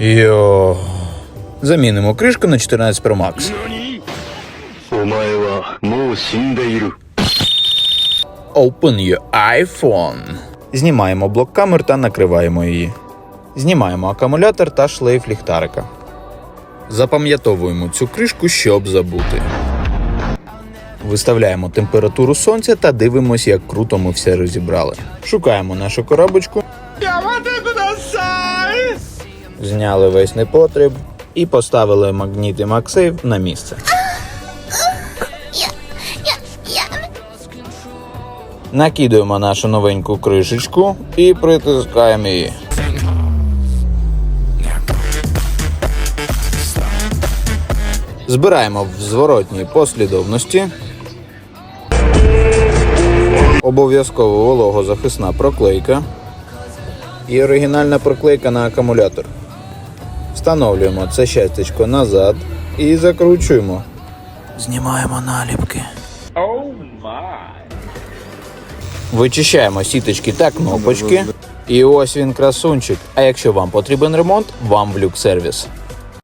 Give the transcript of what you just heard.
Йо. Замінимо кришку на 14 Pro Max. Open your iPhone. Знімаємо блок камер та накриваємо її. Знімаємо акумулятор та шлейф ліхтарика. Запам'ятовуємо цю кришку, щоб забути. Виставляємо температуру сонця та дивимося, як круто ми все розібрали. Шукаємо нашу коробочку. Я Зняли весь непотріб і поставили магніт і MagSafe на місце. Накидуємо нашу новеньку кришечку і притискаємо її. Збираємо в зворотній послідовності. Обов'язково вологозахисна проклейка і оригінальна проклейка на акумулятор. Встановлюємо це щастечко назад і закручуємо. Знімаємо наліпки. Вичищаємо сіточки та кнопочки. І ось він красунчик. А якщо вам потрібен ремонт, вам в люксервіс.